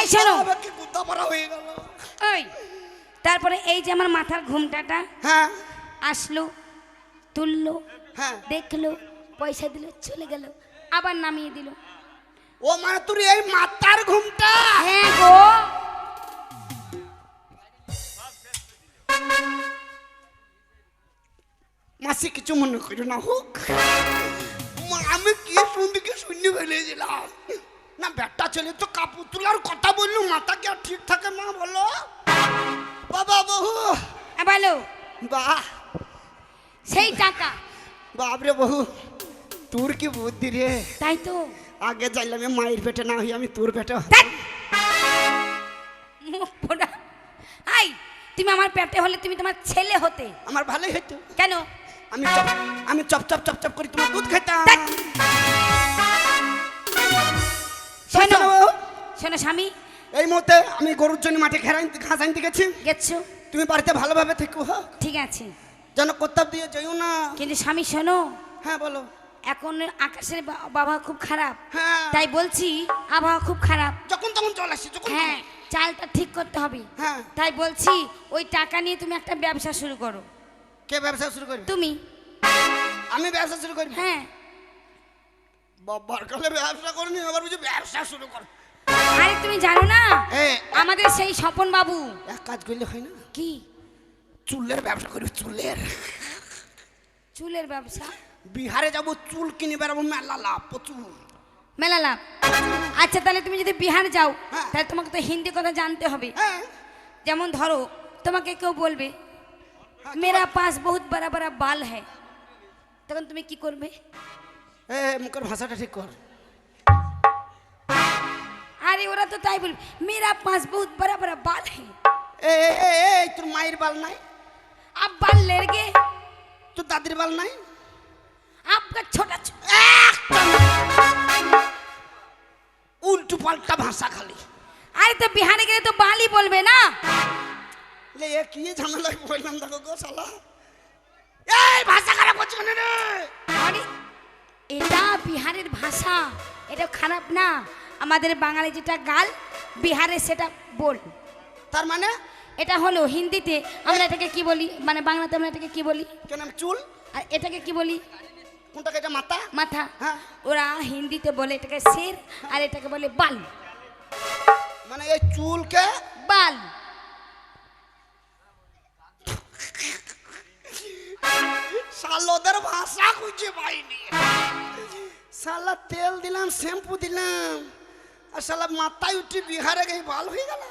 এই শোনো। বাবা, কি গুদ্দা মারা হয়ে গেল? ওই তারপরে এই যে আমার মাথার ঘুমটাটা হ্যাঁ। আসলো তুললো হ্যাঁ। দেখল পয়সা দিল চলে গেল আবার নামিয়ে দিল। ও মানে তোর এই মাথার ঘুমটা? হ্যাঁ গো। মাসি কিছু মনে করো না হোক। আমি কি শুনদিকে শূন্য ফেলেছিলাম না ব্যাটটা ছেলে তো কাপড় তোলার কথা বললু মাথা কি আর ঠিক থাকে মা বলো? বাবা বহু বলো। বাহ সেই টাকা। বাপরে বহু তোর কি বুদ্ধি রে? তাই তো। আগে যাইলাম মায়ের পেটে না হই আমি তোর পেটে আই তুমি আমার পেটে হলে তুমি তোমার ছেলে হতে। আমার ভালোই হইতো। কেন? আমি চপ আমি চপ চপ চপ চপ করে তোমার দুধ খাইতাম। শোনো স্বামী এই মুহূর্তে আমি গরুর জন্য মাঠে ঘেরা ঘাস আনতে গেছি। গেছো? তুমি বাড়িতে ভালোভাবে থেকো হ্যাঁ। ঠিক আছে। যেন কোথাও দিয়ে যাইও না। কিন্তু স্বামী শোনো। হ্যাঁ বলো। এখন আকাশের বা- আবহাওয়া খুব খারাপ। হ্যাঁ। তাই বলছি আবহাওয়া খুব খারাপ। যখন তখন চল আসি হ্যাঁ চালটা ঠিক করতে হবে। হ্যাঁ। তাই বলছি ওই টাকা নিয়ে তুমি একটা ব্যবসা শুরু করো। কে ব্যবসা শুরু করবি? তুমি। আমি ব্যবসা শুরু করি হ্যাঁ। বাবার কালে ব্যবসা করিনি আবার বুঝি ব্যবসা শুরু কর। আরে তুমি জানো না? আমাদের সেই স্বপন বাবু। এক কাজ করলে হয় না? কি? চুলের ব্যবসা করবি চুলের। চুলের ব্যবসা? বিহারে যাব চুল কিনে বেড়াবো মেলা লাভ প্রচুর। মেলা লাভ। আচ্ছা তাহলে তুমি যদি বিহার যাও হ্যাঁ। তাহলে তোমাকে তো হিন্দি কথা জানতে হবে। হ্যাঁ। যেমন ধরো তোমাকে কেউ বলবে মেরা পাস বহুত বড়া বড়া বাল হ্যায়। তখন তুমি কি করবে? মুখের ভাষাটা ঠিক কর। আরে ওরা তো তাই বলবে মেয়েরা পাঁচ বহুত বড় বড় বাল হে। তোর মায়ের বাল নাই? আপ বাল লের গে। তোর দাদির বাল নাই? আপনার ছোট উল্টু পাল্টা ভাষা খালি। আরে তো বিহানে গেলে তো বালি বলবে না। লে এ কি ঝামেলা বললাম দেখো গো শালা। এই ভাষা খারাপ হচ্ছে কেন রে? এটা বিহারের ভাষা এটা খারাপ না। আমাদের বাঙালি যেটা গাল বিহারে সেটা বল। তার মানে এটা হলো হিন্দিতে আমরা এটাকে কি বলি মানে বাংলাতে আমরা এটাকে কি বলি? কেন চুল। আর এটাকে কি বলি? কোনটাকে এটা মাথা? মাথা। হ্যাঁ। ওরা হিন্দিতে বলে এটাকে শির আর এটাকে বলে বাল। মানে এই চুলকে বাল। শালোদের ভাষা খুঁজে পাইনি। শালা তেল দিলাম শ্যাম্পু দিলাম। আর শালা মাথায় উঠে বিহারে গিয়ে ভালো হয়ে গেল।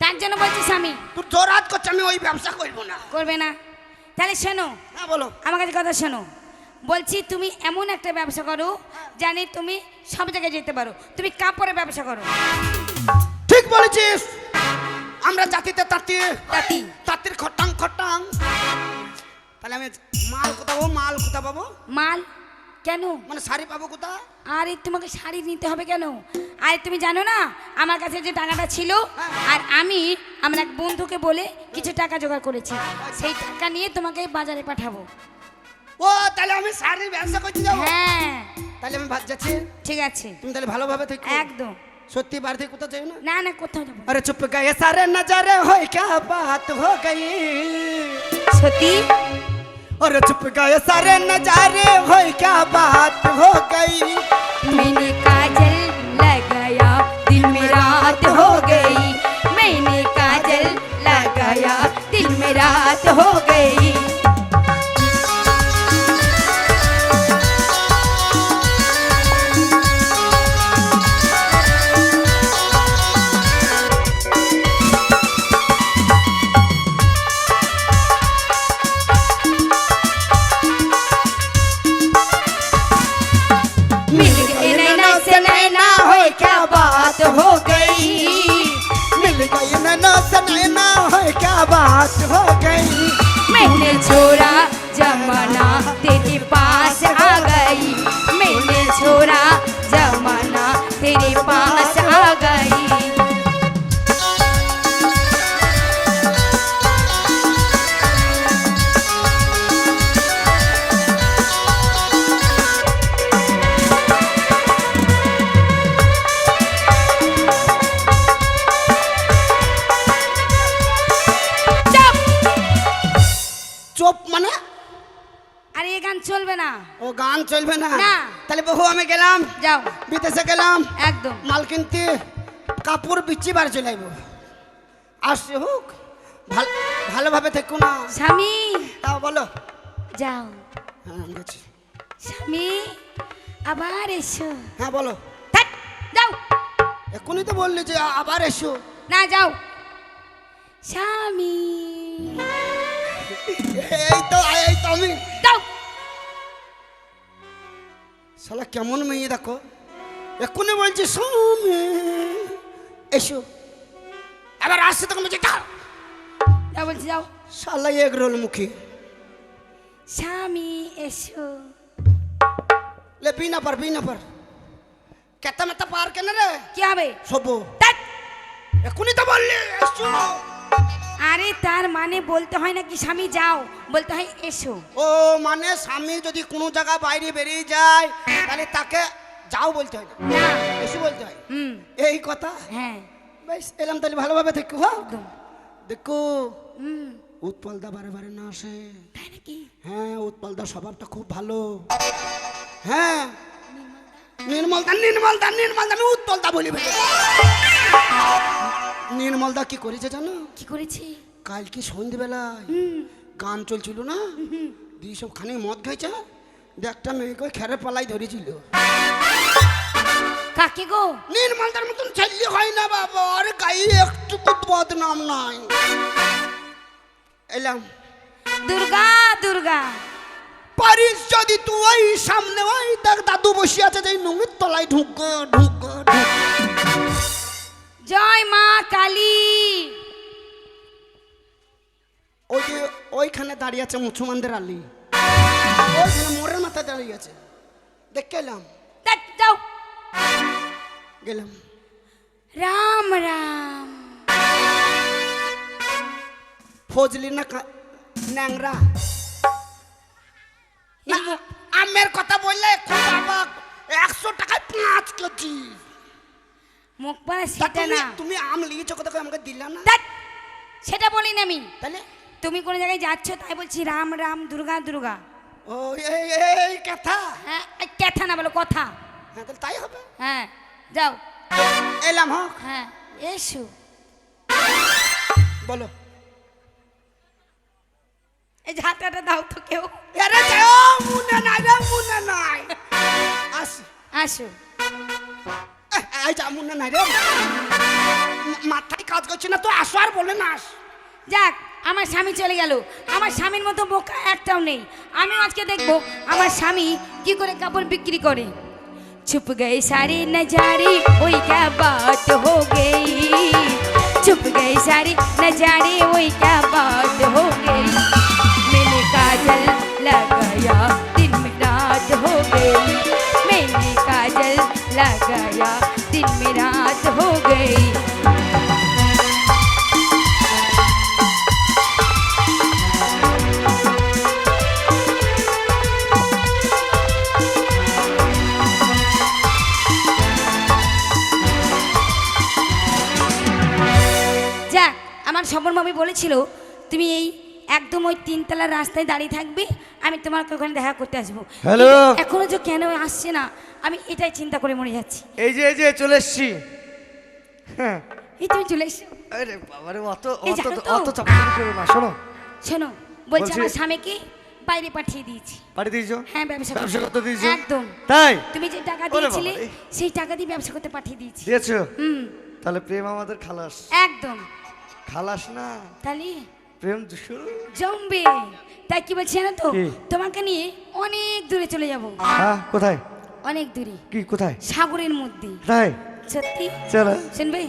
তার জন্য বলছিস আমি তোর জোরাত করছে আমি ওই ব্যবসা করব না। করবে না। তাহলে শোনো হ্যাঁ বলো। আমার কাছে কথা শোনো। বলছি তুমি এমন একটা ব্যবসা করো জানি তুমি সব জায়গায় যেতে পারো। তুমি কাপড়ের ব্যবসা করো। ঠিক বলেছিস। আমরা জাতিতে তাঁতি। তাঁতি। তাঁতির খটাং খটাং। তাহলে আমি মাল কোথা পাবো মাল কোথা পাবো? মাল কেন? মানে শাড়ি পাবো কোথায়? আরে তোমাকে শাড়ি নিতে হবে কেন? আরে তুমি জানো না আমার কাছে যে টাকাটা ছিল হ্যাঁ। আর আমি আমার এক বন্ধুকে বলে কিছু টাকা জোগাড় করেছি। হ্যাঁ, হ্যাঁ। সেই টাকা নিয়ে তোমাকে বাজারে পাঠাবো। ও তাহলে আমি শাড়ির ব্যবসা করছি হ্যাঁ। তাহলে আমি যাচ্ছি। ঠিক আছে। তুমি তাহলে ভালোভাবে থেকো একদম। সত্যি বাড়ি থেকে কোথাও যাই না? না না কোথাও যাব আরে চুপ গায়ে সারে নজারে হয় ক্যা বাত হো গই সত্যি? अरे चुप गए सारे नजारे हो क्या बात हो गई? मैंने काजल लगाया, दिल में रात हो गई। मैंने काजल लगाया, दिल में रात हो गई। গেলাম। যাও। বিদেশে গেলাম। একদম। মাল কিনতে কাপড় বিচ্ছি বার চলে আইব। আসছে হোক। ভালো ভালোভাবে থেকো না। স্বামী। তাও বলো। যাও। হ্যাঁ স্বামী আবার এসো। হ্যাঁ বলো। যাও। এখনই তো বললি যে আবার এসো। না যাও। স্বামী। এই তো এই তো আমি। যাও। শালা কেমন মেয়ে দেখো। এক্ষুনি বলছি স্বামী এসো। আবার আসছে তখন বলছি যাও। বলছি যাও। শালা এক রোল মুখী। স্বামী এসো। লে বিনা পার বিনা পার কেতা মেতা পার কেন রে? কি হবে? সবো। এক্ষুনি তো বললি এসো আরে তার মানে বলতে হয় না কি স্বামী যাও? বলতে হয় এসো। ও মানে স্বামী যদি কোনো জায়গায় বাইরে বেরিয়ে যায় তাহলে তাকে যাও বলতে হয় না। এসে বলতে হয়। হুম। এই কথা? হ্যাঁ। বেশ এলাম তাহলে ভালোভাবে দেখো হ্যাঁ? একদম। দেখো হুম। উৎপলদা বারে বারে না আসে। নাকি? হ্যাঁ উৎপলদা স্বভাবটা খুব ভালো। হ্যাঁ। নির্মলদা নির্মলদা নির্মলদা আমি উৎপলদা বলি নির্মলদা কি করেছে জানো? কি করেছি? কালকে সন্ধ্যেবেলায় হুম। গান চলছিল না? দিয়ে সব খানিক মদ খাইছে একটা মেয়েকে খেরে পালাই ধরেছিল। কাকে গো? নির্মলদার মতন ছেলে হয় না বাবা আর গায়ে একটুকু বদনাম নাই। এলাম। দুর্গা দুর্গা। পারিস যদি তুই ওই সামনে ওই দেখ দাদু বসে আছে যে নুঙ্গির তলায় ঢুক ঢুক জয় মা কালী। ওই যে ওইখানে দাঁড়িয়ে আছে মুসলমানদের আলি। ওইখানে মোড়ের মাথায় দাঁড়িয়ে আছে। দেখে এলাম? যাও। গেলাম। রাম রাম। ফজলি না ন্যাংরা? আমের কথা বললে একশো টাকায় পাঁচ কেজি। মুখ তা সেটা না। তুমি আম লিয়েছো কথা আমাকে দিলা না? সেটা বলিনি আমি। তাহলে? তুমি কোন জায়গায় যাচ্ছ তাই বলছি রাম রাম দুর্গা দুর্গা। ও এই কথা? হ্যাঁ কথা না বলো কথা। হ্যাঁ তাহলে তাই হবে। হ্যাঁ যাও। এলাম হ্যাঁ হ্যাঁ এসো। বলো। এই দাও তো কেউ। আসো। আসো। মাথায় কাজ না আসো আর না যাক আমার স্বামী চলে গেল। আমার স্বামীর মতো বোকা একটাও নেই। আমি আজকে দেখব আমার স্বামী কি করে কাপড় বিক্রি করে। চুপ গে সারে নজারি ওই বাট হো গই। চুপ গে সারে নজারি ওই ক্যা হো काजल लगाया दिन में रात हो गई मैंने काजल लगाया दिन में रात हो गई যাক আমার স্বপন মামি বলেছিল তুমি এই একদম ওই তিনতলার রাস্তায় দাঁড়িয়ে থাকবে আমি তোমাকে ওখানে দেখা করতে আসব। হ্যালো। এখনও যে কেন আসছে না আমি এটাই চিন্তা করে মরে যাচ্ছি। এই যে এই যে চলে এসছি। হ্যাঁ। এই তুমি চলে এসো। আরে বাবারে অত অত? অত চাপাচাপি করো না শোনো। শোনো বলছি আমার স্বামীকে বাইরে পাঠিয়ে দিয়েছি। বাড়ি দিয়েছ? হ্যাঁ ব্যবসা ব্যবসা করতে দিয়েছ? একদম। তাই? তুমি যে টাকা দিয়েছিলে সেই টাকা দিয়ে ব্যবসা করতে পাঠিয়ে দিয়েছি। দিয়েছ? হুম। তাহলে প্রেম আমাদের খালাস। একদম। খালাস না। তাহলে? প্রেম দুশো। জমবে। তাই কি বলছি না তো? কি? তোমাকে নিয়ে অনেক দূরে চলে যাব। হ্যাঁ কোথায়? অনেক দূরে। কি কোথায়? সাগরের মধ্যে। তাই সত্যি? চলো। শুনবে?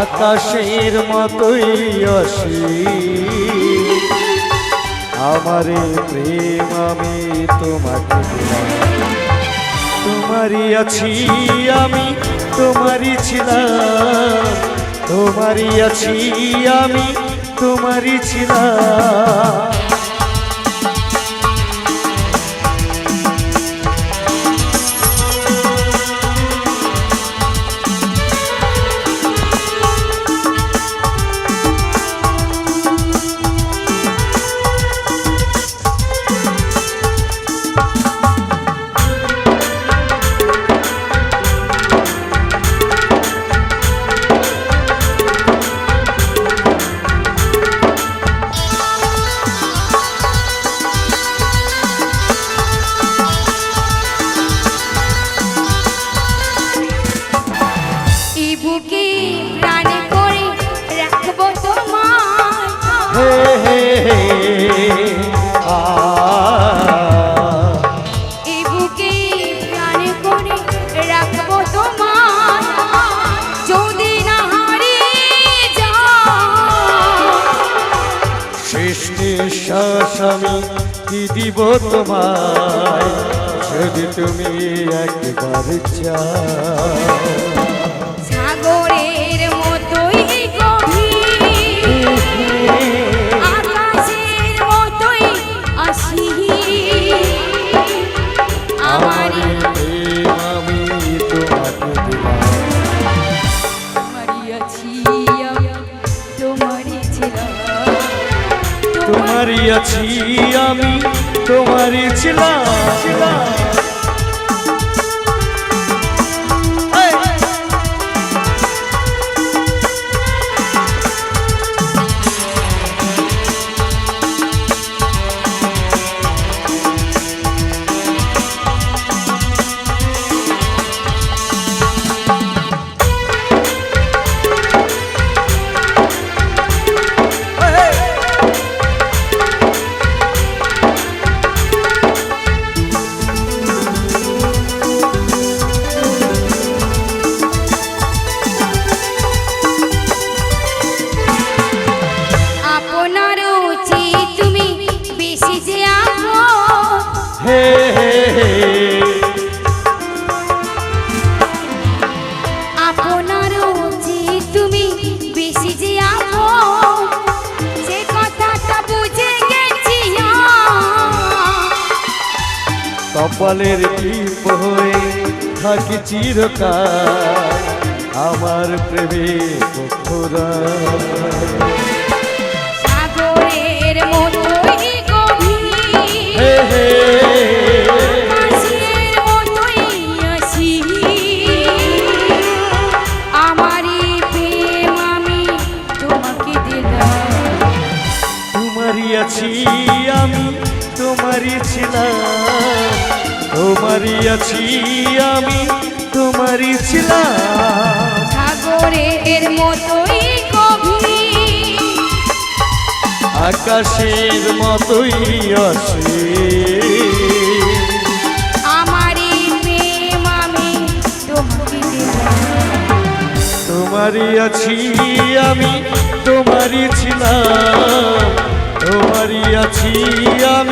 আকাশের মতোই অসীম আমারে প্রেম আমি তোমাকে তোমারই আছি আমি, তোমারই ছিলাম। তোমারই আছি আমি, তোমারই ছিলাম। কি তোমায় যদি তুমি একবার চাও। তোমারই আছি আমি, তোমারই ছিলাম। কপালের টিপ হয়ে থাকি চিরকাল আমার প্রেমে সাগরের মতোই গভীর হে হে। আছি আমি তোমারই ছিলাম তোমারই আছি আমি তোমারই ছিলাম। সাগরের মতোই গভীর। আকাশের মতোই অসীম। আমারই প্রেম আমি তোমারই আছি আমি তোমারই ছিলাম তোমারই আছি আমি।